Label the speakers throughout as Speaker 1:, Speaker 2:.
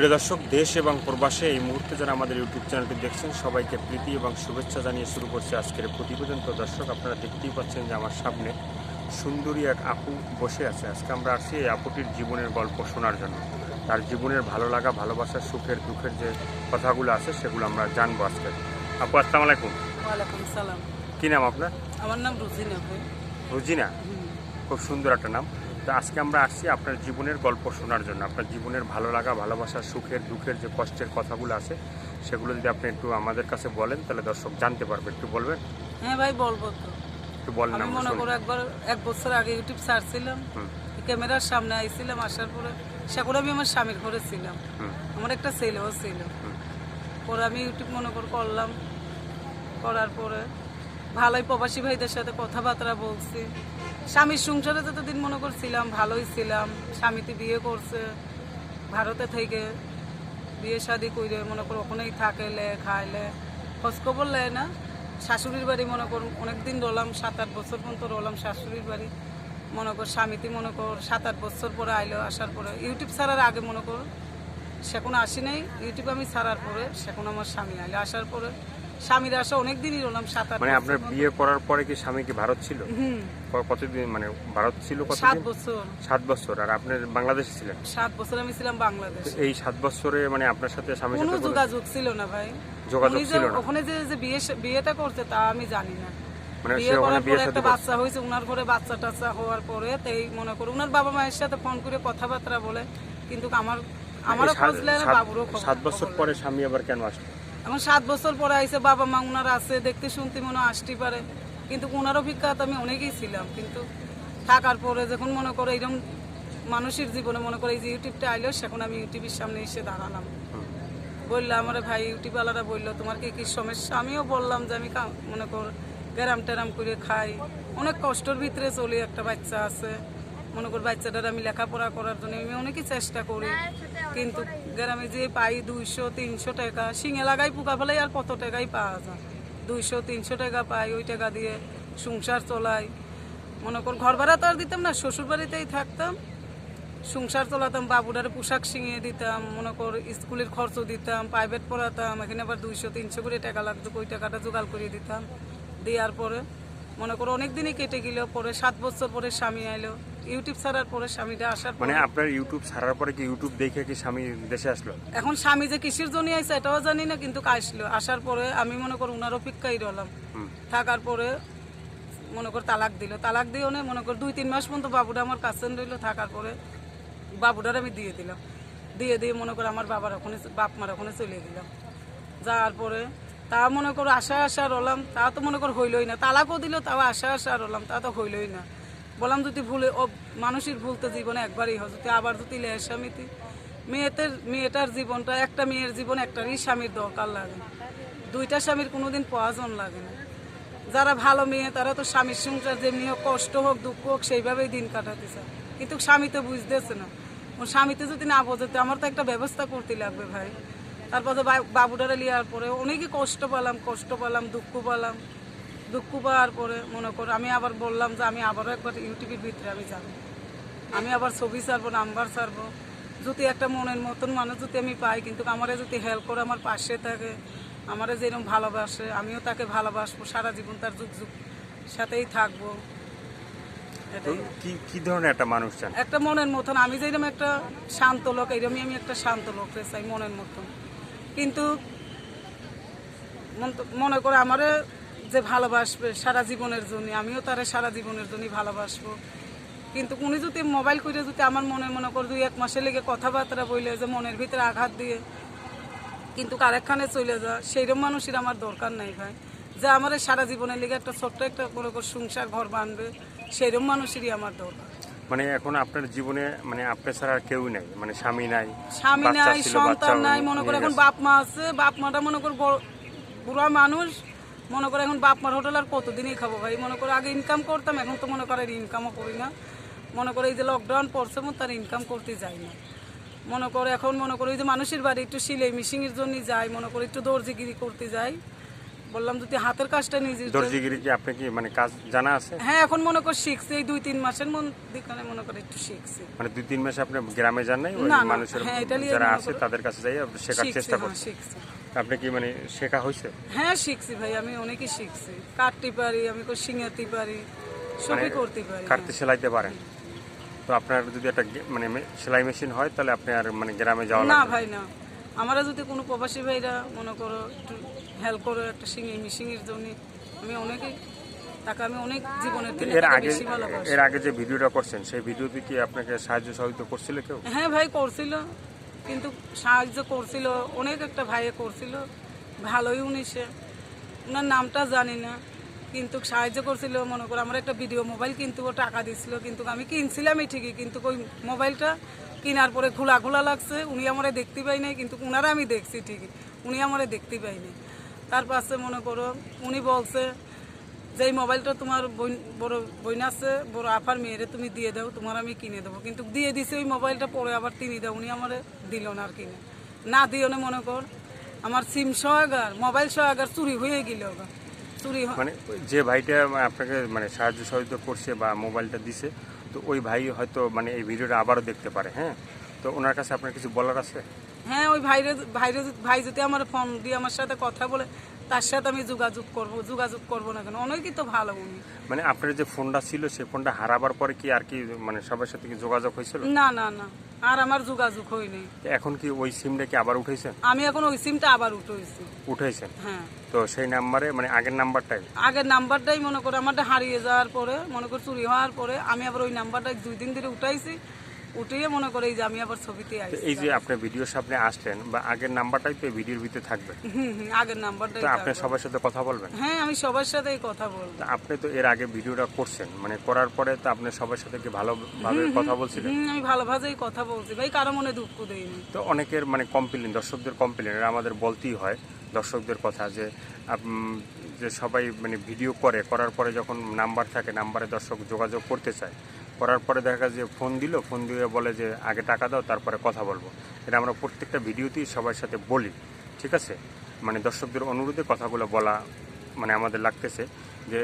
Speaker 1: প্রিয় দর্শক দেশ এবং প্রবাসে এই মুহূর্তে যারা আমাদের ইউটিউব চ্যানেলটি দেখছেন সবাইকে প্রীতি এবং শুভেচ্ছা জানিয়ে শুরু করছে আজকের প্রতিবেদন। তো দর্শক আপনারা দেখতেই পাচ্ছেন যে আমার সামনে সুন্দরী এক আপু বসে আছে। আজকে আমরা আসছি এই আপুটির জীবনের গল্প শোনার জন্য। তার জীবনের ভালো লাগা ভালোবাসা সুখের দুঃখের যে কথাগুলো আছে সেগুলো আমরা জানব আজকে। আপু আসসালামু আলাইকুম।
Speaker 2: সালাম।
Speaker 1: কী নাম আপনার?
Speaker 2: আমার নাম রুজিনা
Speaker 1: রুজিনা? খুব সুন্দর একটা নাম। তো আজকে আমরা আসছি আপনার জীবনের গল্প শোনার জন্য। আপনার জীবনের ভালো লাগা ভালোবাসা সুখের দুঃখের যে কষ্টের কথাগুলো আছে সেগুলো যদি আপনি একটু আমাদের কাছে বলেন তাহলে দর্শক জানতে পারবে। একটু বলবেন?
Speaker 2: হ্যাঁ ভাই বলব তো।
Speaker 1: একটু বলেন
Speaker 2: আমি মনে। করো একবার এক বছর আগে ইউটিউব ছাড়ছিলাম
Speaker 1: হুম,
Speaker 2: ক্যামেরার সামনে আইছিলাম আসার পরে সেগুলো আমি আমার স্বামীর ঘরে ছিলাম। আমার একটা ছেলেও ছিল। পরে আমি ইউটিউব মনে করে করলাম। করার পরে ভালোই প্রবাসী ভাইদের সাথে কথাবার্তা বলছি। স্বামীর সংসারে যতদিন মনে করছিলাম, ভালোই ছিলাম। স্বামীতে বিয়ে করছে, ভারতে থেকে বিয়ে শাদি করে মনে করো ওখানেই থাকেলে, খাইলে। খোঁজখবর নেয় না। শাশুড়ির বাড়ি মনে কর অনেকদিন রলাম সাত আট বছর পর্যন্ত রলাম শাশুড়ির বাড়ি। মনে কর স্বামীতে মনে কর সাত আট বছর পরে আইলো আসার পরে। ইউটিউব ছাড়ার আগে মনে কর সেখন আসি নাই, ইউটিউব আমি ছাড়ার পরে সেখন আমার স্বামী আইলো আসার পরে। স্বামীর আসা অনেক দিনই রলাম সাত আট
Speaker 1: মানে আপনার বিয়ে করার পরে কি স্বামী কি ভারত ছিল? কতদিন মানে ভারত ছিল
Speaker 2: সাত বছর।
Speaker 1: সাত বছর। আর আপনি বাংলাদেশে ছিলেন?
Speaker 2: সাত বছর আমি ছিলাম বাংলাদেশ।
Speaker 1: এই সাত বছরে মানে আপনার সাথে স্বামীর
Speaker 2: কোনো যোগাযোগ ছিল না ভাই।
Speaker 1: যোগাযোগ ছিল না?
Speaker 2: ওখানে যে যে বিয়ে বিয়েটা করছে তা আমি জানি না।
Speaker 1: মানে
Speaker 2: বিয়ে করার পরে একটা বাচ্চা হয়েছে উনার ঘরে বাচ্চা টাচ্চা হওয়ার পরে তাই মনে করো উনার বাবা মায়ের সাথে ফোন করে কথাবার্তা বলে কিন্তু আমার আমারও খোঁজ বাবুরও
Speaker 1: সাত বছর পরে স্বামী আবার কেন আসলো?
Speaker 2: এখন সাত বছর পরে আইসে বাবা মা উনার আছে, দেখতে শুনতে মনে আসতে পারে। কিন্তু ওনার অভিজ্ঞতা আমি অনেকেই ছিলাম, কিন্তু থাকার পরে যখন মনে করো এরকম মানুষের জীবনে মনে করো এই যে ইউটিউবটা আইলো, সেখন আমি ইউটিউবের সামনে এসে দাঁড়ালাম। বললাম আমার ভাই ইউটিউবওয়ালারা বলল, তোমার কি কি সমস্যা? আমিও বললাম যে আমি মনে কর গ্যারাম ট্যারাম করে খাই। অনেক কষ্টর ভিতরে চলি, একটা বাচ্চা আছে। মনে কর বাচ্চাটার আমি লেখাপড়া করার জন্য আমি অনেকই চেষ্টা করি। কিন্তু গ্রামে যে পাই দুইশো তিনশো টাকা শিঙে লাগাই পোকা ফেলাই আর কত টাকাই পাওয়া যায়। দুইশো তিনশো টাকা পাই ওই টাকা দিয়ে সংসার চলাই। মনে কর ঘর ভাড়া তো আর দিতাম না শ্বশুর বাড়িতেই থাকতাম। সংসার চলাতাম বাবুটারে পোশাক শিঙিয়ে দিতাম মনে কর স্কুলের খরচ দিতাম প্রাইভেট পড়াতাম এখানে আবার দুইশো তিনশো করে টাকা লাগতো ওই টাকাটা জোগাড় করে দিতাম। দেওয়ার পরে মনে করো অনেক দিনই কেটে গেল পরে সাত বছর পরে স্বামী আইলো। ইউটিউব ছাড়ার পরে স্বামীটা আসার
Speaker 1: মানে আপনার ইউটিউব ছাড়ার পরে কি ইউটিউব দেখে কি স্বামী দেশে আসলো?
Speaker 2: এখন স্বামী যে কিসের জন্য আইসে এটাও জানি না কিন্তু আসলো। আসার পরে আমি মনে করো উনার অপেক্ষাই রলাম থাকার পরে মনে কর তালাক দিল। তালাক দিও না মনে কর দুই তিন মাস পর্যন্ত বাবুটা আমার কাছে রইল। থাকার পরে বাবুটার আমি দিয়ে দিলাম। দিয়ে দিয়ে মনে করো আমার বাবার ওখানে বাপ মার ওখানে চলে দিলাম যাওয়ার পরে তা মনে করো আশা আশা রলাম তা তো মনে কর হইলই না। তালাকও দিল, তাও আশা আশা রলাম তা তো হইলই না। বললাম যদি ভুলে, ও মানুষের ভুল তো জীবনে একবারই হয়, যদি আবার যদি লে স্বামীতে মেয়েদের মেয়েটার জীবনটা, একটা মেয়ের জীবন একটারই স্বামীর দরকার লাগে। দুইটা স্বামীর কোনোদিন প্রয়োজন লাগে না। যারা ভালো মেয়ে, তারা তো স্বামীর সংসার যেমনি হোক, কষ্ট হোক, দুঃখ হোক, সেইভাবেই দিন কাটাতে চায়। কিন্তু স্বামী তো বুঝতেছে না। ওর স্বামীতে যদি না বোঝাতে, আমার তো একটা ব্যবস্থা করতে লাগবে ভাই। তারপরে বা- বাবুটারে লিয়ার পরে অনেকই কষ্ট পেলাম কষ্ট পেলাম দুঃখ পেলাম। দুঃখ পাওয়ার পরে মনে করো আমি আবার বললাম যে আমি আবারও একবার ইউটিউবের ভিতরে আমি যাব। আমি আবার ছবি ছাড়বো নাম্বার ছাড়বো। যদি একটা মনের মতন মানুষ যদি আমি পাই কিন্তু আমারে যদি হেল্প করে আমার পাশে থাকে আমারে যেরকম ভালোবাসে আমিও তাকে ভালোবাসবো সারা জীবন তার যুগ যুগ সাথেই থাকব।
Speaker 1: কি কি ধরনের একটা মানুষ চান?
Speaker 2: একটা মনের মতন আমি যেরকম একটা শান্ত লোক এইরকমই আমি একটা শান্ত লোক চাই মনের মতন। কিন্তু মন- করে আমারে যে ভালোবাসবে, সারা জীবনের জন্য। আমিও তারে সারা জীবনের জন্যই ভালোবাসবো। কিন্তু উনি যদি মোবাইল করে যদি আমার মনে মনে করে দুই, এক মাসে লেগে কথাবার্তা বইলে যে মনের ভিতরে আঘাত দিয়ে কিন্তু কারেকখানে চলে যা সেইরকম মানুষের আমার দরকার নাই ভাই। যে আমার সারা জীবনের লেগে একটা ছোট্ট একটা মনে কর সংসার ঘর বানবে সেইরকম মানুষেরই আমার দরকার।
Speaker 1: মানে এখন আপনার জীবনে মানে আপনার ছাড়া আর কেউ নাই মানে স্বামী নাই
Speaker 2: স্বামী নাই সন্তান নাই মনে করে এখন বাপ মা আছে বাপ মাটা মনে কর বড়- বুড়া মানুষ মনে করে এখন বাপ মার হোটেল আর কতদিনই খাব ভাই? মনে করে আগে ইনকাম করতাম এখন তো মনে করে ইনকামও করি না। মনে করে এই যে লকডাউন পড়ছে তার ইনকাম করতে যাই না। মনে করে এখন মনে করে ওই যে মানুষের বাড়ি একটু সিলাই মিশিংয়ের জন্য যাই মনে করে একটু দর্জিগিরি করতে যাই। বললাম যদি হাতের কাজটা নিজে
Speaker 1: দর্জিগিরি কি আপনি কি মানে কাজ জানা আছে?
Speaker 2: হ্যাঁ এখন মনে কর শিখছি এই দুই তিন মাসের মধ্যে মনে করে একটু শিখছি।
Speaker 1: মানে দুই তিন মাসে আপনি গ্রামে যান নাই? ওই মানুষের
Speaker 2: হ্যাঁ,
Speaker 1: যারা আছে তাদের কাছে যাই শেখার চেষ্টা
Speaker 2: হ্যাঁ শিখছি।
Speaker 1: আপনি কি মানে শেখা হয়েছে
Speaker 2: হ্যাঁ শিখছি ভাই আমি অনেকই শিখছি। কাটতে পারি আমি সিঙ্গাতে পারি সবই করতে পারি
Speaker 1: মানে কাটতে সেলাইতে পারেন? তো আপনার যদি একটা মানে সেলাই মেশিন হয় তাহলে আপনি আর মানে গ্রামে যাওয়া
Speaker 2: হ্যাঁ। না? ভাই না। আমরা যদি কোনো প্রবাসী ভাইরা মনে করো একটু হেল্প করো একটা সিঙ্গি মিশিংয়ের জন্য আমি অনেকেই তাকে আমি অনেক জীবনের থেকে
Speaker 1: এর আগে
Speaker 2: বেশি ভালোবাসি।
Speaker 1: এর আগে যে ভিডিওটা করছেন সেই ভিডিওতে কি আপনাকে সাহায্য সহযোগিতা করছিল কেউ?
Speaker 2: হ্যাঁ ভাই করছিল। কিন্তু সাহায্য করছিল অনেক একটা ভাইয়ে করছিল। ভালোই উনি সে। ওনার নামটা জানি না। কিন্তু সাহায্য করছিল মনে করো আমার একটা ভিডিও মোবাইল কিন্তু ও টাকা দিছিল। কিন্তু আমি কিনছিলামই ঠিকই কিন্তু ওই মোবাইলটা কেনার পরে খোলা খোলা লাগছে, উনি আমারে দেখতে পাই নাই, কিন্তু উনারা আমি দেখছি ঠিকই, উনি আমারে দেখতে পাই নাই। তার পাশে মনে করো, উনি বলছে, যে এই মোবাইলটা তোমার বড় বোন আছে, বড় আফার মেয়েরে তুমি দিয়ে দাও, তোমার আমি কিনে দেবো। কিন্তু দিয়ে দিছে ওই মোবাইলটা, পরে আবার তিনি দাও, উনি আমার দিল না আর কিনে। না দিও না মনে কর, আমার সিম সহাগার মোবাইল সহাগার চুরি হয়ে গেল চুরি
Speaker 1: মানে যে ভাইটা আপনাকে মানে সাহায্য সহযোগিতা করছে বা মোবাইলটা দিছে তো ওই ভাই হয়তো মানে এই ভিডিওটা আবারও দেখতে পারে হ্যাঁ? তো ওনার কাছে আপনার কিছু বলার আছে?
Speaker 2: হ্যাঁ ওই ভাইরে ভাইরে ভাই যদি আমার ফোন দিয়ে আমার সাথে কথা বলে তার সাথে আমি যোগাযোগ করব যোগাযোগ করব না কেন? অনেকই তো ভালো উনি।
Speaker 1: মানে আপনার যে ফোনটা ছিল সেই ফোনটা হারাবার পরে কি আর কি মানে সবার সাথে কি যোগাযোগ হয়েছিল?
Speaker 2: না না না। আর আমার যোগাযোগ হয়নি।
Speaker 1: এখন কি ওই সিমটা কি আবার উঠাইছেন
Speaker 2: আমি এখন ওই সিমটা আবার উঠেছি
Speaker 1: উঠাইছেন
Speaker 2: হ্যাঁ।
Speaker 1: তো সেই নাম্বারে মানে আগের নাম্বারটাই?
Speaker 2: আগের নাম্বারটাই মনে করো আমারটা হারিয়ে যাওয়ার পরে মনে করো চুরি হওয়ার পরে আমি আবার ওই নাম্বারটা দুই দিন ধরে উঠাইছি। উঠিয়ে মনে করে যে আমি আবার ছবিতে
Speaker 1: এই যে আপনি ভিডিওর সামনে আসলেন বা আগের নাম্বারটাই তো ভিডিওর ভিতরে থাকবে।
Speaker 2: হুম, হুম, আগের নাম্বারটাই
Speaker 1: তো আপনি সবার সাথে কথা বলবেন?
Speaker 2: হ্যাঁ আমি সবার সাথেই কথা বলব।
Speaker 1: আপনি তো এর আগে ভিডিওটা করছেন মানে করার পরে তো আপনি সবার সাথে কি ভালোভাবে কথা বলছিলেন?
Speaker 2: হুম, আমি ভালোভাবেই কথা বলছি। ভাই কারও মনে দুঃখ দেয়নি?
Speaker 1: তো অনেকের মানে কমপ্লেন দর্শকদের কমপ্লেন আমাদের বলতেই হয় দর্শকদের কথা যে যে সবাই মানে ভিডিও করে করার পরে যখন নাম্বার থাকে নাম্বারে দর্শক যোগাযোগ করতে চায় করার পরে দেখা যায় যে ফোন দিল ফোন দিয়ে বলে যে, আগে টাকা দাও, তারপরে কথা বলব। এটা আমরা প্রত্যেকটা ভিডিওতেই সবার সাথে বলি, ঠিক আছে? মানে দর্শকদের অনুরোধে কথাগুলো বলা মানে আমাদের লাগতেছে যে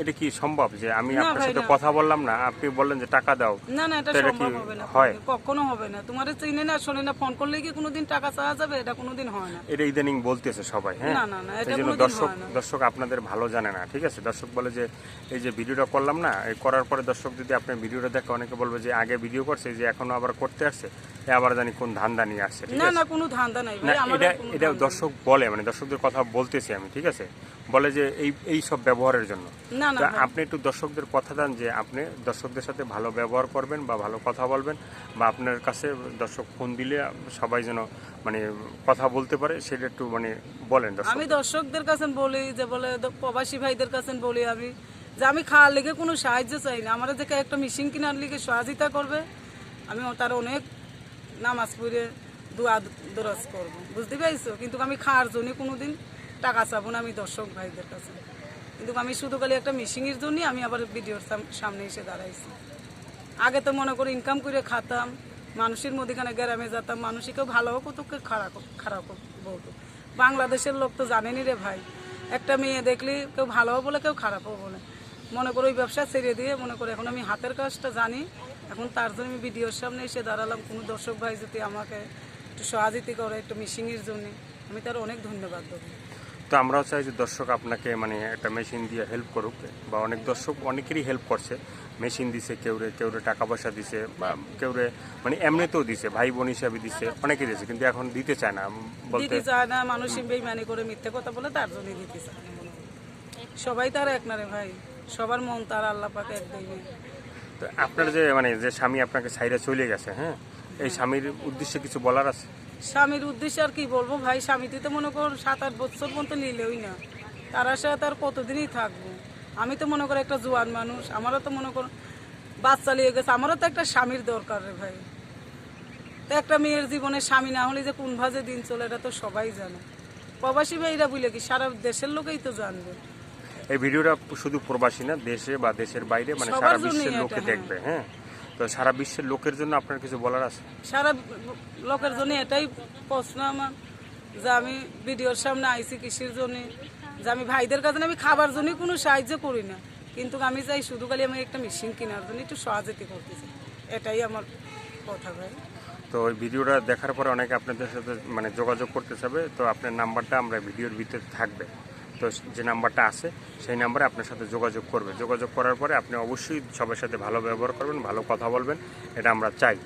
Speaker 1: এটা কি সম্ভব যে আমি আপনার সাথে কথা বললাম না? আপনি বললেন যে টাকা দাও।
Speaker 2: না না এটা সম্ভব হবে না।
Speaker 1: হয়?
Speaker 2: কখনো হবে না। তোমার চিনে না শোনে না ফোন করলে কি কোনোদিন টাকা চাওয়া যাবে? এটা কোনোদিন হয় না।
Speaker 1: এটা ইদানিং বলতেছে সবাই হ্যাঁ?
Speaker 2: না, না, না, এটা কোনোদিন
Speaker 1: দর্শক দর্শক আপনাদের ভালো জানে না ঠিক আছে? দর্শক বলে যে এই যে ভিডিওটা করলাম না এই করার পরে দর্শক যদি আপনি ভিডিওটা দেখে অনেকে বলবে যে আগে ভিডিও করছে যে এখনও আবার করতে আসছে এ আবার জানি কোন ধান্দা নিয়ে আসছে
Speaker 2: না না কোনো ধান্দা নাই
Speaker 1: এটা এটা দর্শক বলে মানে দর্শকদের কথা বলতেছি আমি ঠিক আছে? বলে যে এই এই সব ব্যবহারের জন্য।
Speaker 2: না না
Speaker 1: আপনি একটু দর্শকদের কথা দেন যে আপনি দর্শকদের সাথে ভালো ব্যবহার করবেন বা ভালো কথা বলবেন বা আপনার কাছে দর্শক ফোন দিলে সবাই যেন মানে কথা বলতে পারে সেটা একটু মানে বলেন
Speaker 2: আমি দর্শকদের কাছে বলি যে বলে প্রবাসী ভাইদের কাছে বলি আমি যে আমি খাওয়ার লেগে কোনো সাহায্য চাই না। আমার যে একটা মেশিন কেনার লিগে সহযোগিতা করবে। আমি তার অনেক নামাজ পড়ে দোয়া দরজ করব। বুঝতে পারছ? কিন্তু আমি খাওয়ার জন্য কোনোদিন টাকা চাবো না আমি দর্শক ভাইদের কাছে। কিন্তু আমি শুধু খালি একটা মেশিনের জন্য আমি আবার ভিডিওর সাম- সামনে এসে দাঁড়াইছি। আগে তো মনে করে ইনকাম করে খাতাম, মানুষের মধ্যেখানে গ্রামে যেতাম ভালো হোক তো খারাপ খারাপ বলতো বাংলাদেশের লোক তো জানেনি রে ভাই, একটা মেয়ে দেখলে কেউ ভালো বলে, কেউ খারাপও বলে। মনে করো ওই ব্যবসা ছেড়ে দিয়ে, মনে করো এখন আমি হাতের কাজটা জানি, এখন তার জন্য আমি ভিডিওর সামনে এসে দাঁড়ালাম। কোনো দর্শক ভাই যদি আমাকে একটু সহযোগিতা করে, একটু মিশিংয়ের জন্য, আমি তার অনেক ধন্যবাদ দেবো।
Speaker 1: তো আমরাও চাই যে দর্শক আপনাকে মানে একটা মেশিন দিয়ে হেল্প করুক বা অনেক দর্শক অনেকেরই হেল্প করছে। মেশিন দিছে কেউরে কেউরে টাকা পয়সা দিছে বা কেউরে মানে এমনিতেও দিছে ভাই বোন হিসাবে দিছে অনেকে দিছে কিন্তু এখন দিতে চায় না বলতে
Speaker 2: চায় না মানুষ বেইমানি করে মিথ্যে কথা বলে তার জন্য দিতে চায়। সবাই তার এক না রে ভাই সবার মন তার আল্লাহ পাকে এক দেবে
Speaker 1: তো আপনার যে মানে যে স্বামী আপনাকে সাইডে চলে গেছে হ্যাঁ? এই স্বামীর উদ্দেশ্যে কিছু বলার আছে?
Speaker 2: স্বামীর উদ্দেশ্যে আর কি বলব ভাই? স্বামীতে তো মনে কর সাত আট বছর পর্যন্ত নিলেই না। তার সাথে তার কতদিনই থাকব? আমি তো মনে করি একটা জোয়ান মানুষ। আমারও তো মনে কর বাচ্চা লিয়ে গেছে। আমারও তো একটা স্বামীর দরকার রে ভাই। তো একটা মেয়ের জীবনে স্বামী না হলে যে কোন ভাজে দিন চলে এটা তো সবাই জানে। প্রবাসী ভাইরা বুঝলে কি সারা দেশের লোকেই তো জানবে।
Speaker 1: এই ভিডিওটা শুধু প্রবাসী না দেশে বা দেশের বাইরে মানে সারা বিশ্বের লোকে
Speaker 2: হ্যাঁ।
Speaker 1: দেখবে হ্যাঁ। তো সারা বিশ্বের লোকের জন্য আপনার কিছু বলার আছে?
Speaker 2: সারা লোকের জন্য এটাই প্রশ্ন আমার যে আমি ভিডিওর সামনে আইসি কিসের জন্য যে আমি ভাইদের কাছে আমি খাবার জন্য কোনো সাহায্য করি না। কিন্তু আমি চাই শুধু খালি আমি একটা মেশিন কেনার জন্য একটু সহযোগিতা করতেছি এটাই আমার কথা ভাই।
Speaker 1: তো ওই ভিডিওটা দেখার পরে অনেকে আপনাদের সাথে মানে যোগাযোগ করতে চাবে তো আপনার নাম্বারটা আমরা ভিডিওর ভিতরে থাকবে। তো যে নাম্বারটা আছে সেই নাম্বারে আপনার সাথে যোগাযোগ করবে যোগাযোগ করার পরে আপনি অবশ্যই সবার সাথে ভালো ব্যবহার করবেন ভালো কথা বলবেন এটা আমরা চাই।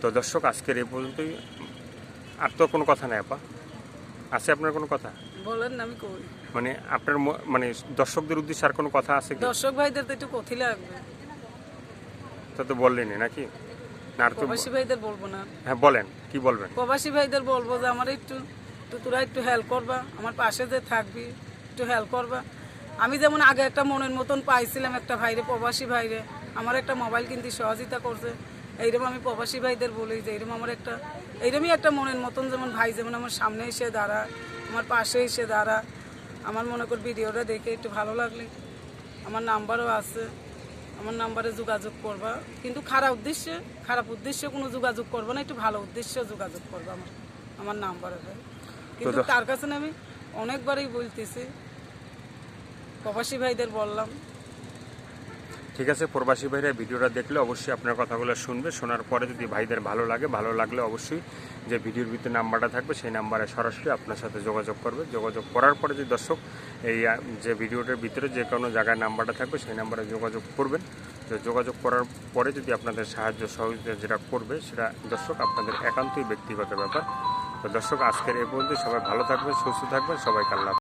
Speaker 1: তো দর্শক আজকের এই পর্যন্তই। আর তো কোনো কথা নেই আপা। আছে আপনার কোনো কথা?
Speaker 2: বলেন না আমি করি
Speaker 1: মানে আপনার মানে দর্শকদের উদ্দেশ্যে আর কোনো কথা আছে কি?
Speaker 2: দর্শক ভাইদের তো একটু কথি লাগবে।
Speaker 1: তা তো বললেনি নাকি? না আর তো
Speaker 2: প্রবাসী ভাইদের বলব না।
Speaker 1: হ্যাঁ বলেন কি বলবেন?
Speaker 2: প্রবাসী ভাইদের বলব যে আমার একটু তো তোরা একটু হেল্প করবা আমার পাশে যে থাকবি। একটু হেল্প করবা। আমি যেমন আগে একটা মনের মতন পাইছিলাম একটা ভাইরে প্রবাসী ভাইরে আমার একটা মোবাইল কিনতে সহযোগিতা করছে। এইরকম আমি প্রবাসী ভাইদের বলি যে এইরকম আমার একটা এইরকমই একটা মনের মতন যেমন ভাই যেমন আমার সামনে এসে দাঁড়া আমার পাশে এসে দাঁড়া। আমার মনে কর ভিডিওটা দেখে একটু ভালো লাগলে। আমার নাম্বারও আছে। আমার নাম্বারে যোগাযোগ করবা। কিন্তু খারাপ উদ্দেশ্যে খারাপ উদ্দেশ্যে কোনো যোগাযোগ করবা না একটু ভালো উদ্দেশ্যে যোগাযোগ করবা আমার আমার নাম্বারে। কিন্তু তার কাছে না আমি অনেকবারই বলতেছি প্রবাসী ভাইদের বললাম।
Speaker 1: ঠিক আছে, প্রবাসী ভাইরা ভিডিওটা দেখলে অবশ্যই আপনার কথাগুলো শুনবে। শোনার পরে যদি ভাইদের ভালো লাগে, ভালো লাগলে অবশ্যই যে ভিডিওর ভিতরে নাম্বারটা থাকবে, সেই নাম্বারে সরাসরি আপনার সাথে যোগাযোগ করবে। যোগাযোগ করার পরে যদি দর্শক এই যে ভিডিওটার ভিতরে যে কোনো জায়গায় নাম্বারটা থাকবে, সেই নাম্বারে যোগাযোগ করবেন। তো যোগাযোগ করার পরে যদি আপনাদের সাহায্য সহযোগিতা যেটা করবে, সেটা দর্শক আপনাদের একান্তই ব্যক্তিগত ব্যাপার। তো দর্শক, আজকের এই পর্যন্ত সবাই ভালো থাকবেন, সুস্থ থাকবেন। সবাইকে আল্লাহ।